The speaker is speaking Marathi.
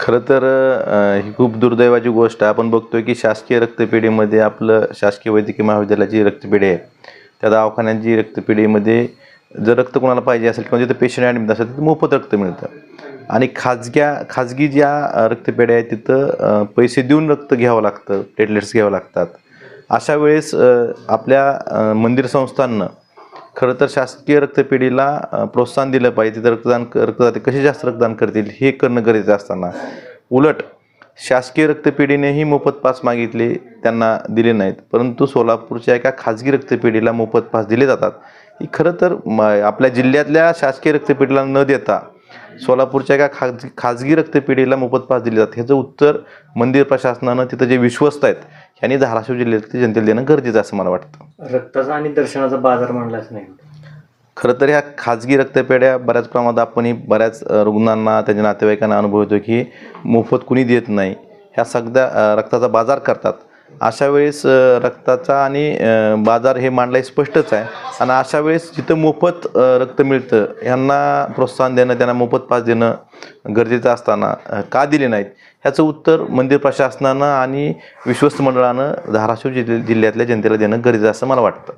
खरं तर ही खूप दुर्दैवाची गोष्ट आहे. आपण बघतोय की शासकीय रक्तपेढीमध्ये आपलं शासकीय वैद्यकीय महाविद्यालयाची रक्तपेढी आहे त्या दवाखान्यांची रक्तपेढीमध्ये जर रक्त कोणाला पाहिजे असेल किंवा तिथं पेशंट ॲडमिट असेल तिथे मोफत रक्त मिळतं. आणि खाजग्या खाजगी ज्या रक्तपेढ्या आहेत तिथं पैसे देऊन रक्त घ्यावं लागतं प्लेटलेट्स घ्यावं लागतात. अशा वेळेस आपल्या मंदिर संस्थांना खरं तर शासकीय रक्तपेढीला प्रोत्साहन दिलं पाहिजे. तर रक्तदान रक्तदाते कसे जास्त रक्तदान करतील हे करणं गरजेचं असताना. उलट शासकीय रक्तपेढीनेही मोफत पास मागितले त्यांना दिले नाहीत. परंतु सोलापूरच्या एका खाजगी रक्तपेढीला मोफत पास दिले जातात. ही खरं तर म आपल्या जिल्ह्यातल्या शासकीय रक्तपेढीला न देता सोलापूरच्या एका खाजगी खाजगी रक्तपेढीला मोफत पास दिले जातात ह्याचं उत्तर मंदिर प्रशासनानं तिथं जे विश्वस्त आहेत यांनी धाराशिव जिल्ह्यातील जनतेला देणं गरजेचं असं मला वाटतं. रक्ताचा आणि दर्शनाचा बाजार मांडलाच नाही. खरं तर ह्या खाजगी रक्तपेढ्या बऱ्याच प्रमाणात आपणही बऱ्याच रुग्णांना त्यांच्या नातेवाईकांना अनुभव येतो की मोफत कुणी देत नाही. ह्या सगळ्या रक्ताचा बाजार करतात. अशा वेळेस रक्ताचा आणि बाजार हे मांडला स्पष्टच आहे. आणि अशा वेळेस जिथं मोफत रक्त मिळतं ह्यांना प्रोत्साहन देणं त्यांना मोफत पास देणं गरजेचं असताना का दिले नाहीत? ह्याचं उत्तर मंदिर प्रशासनानं आणि विश्वस्त मंडळानं धाराशिव जिल्ह्या जिल्ह्यातल्या जनतेला देणं गरजेचं असं मला वाटतं.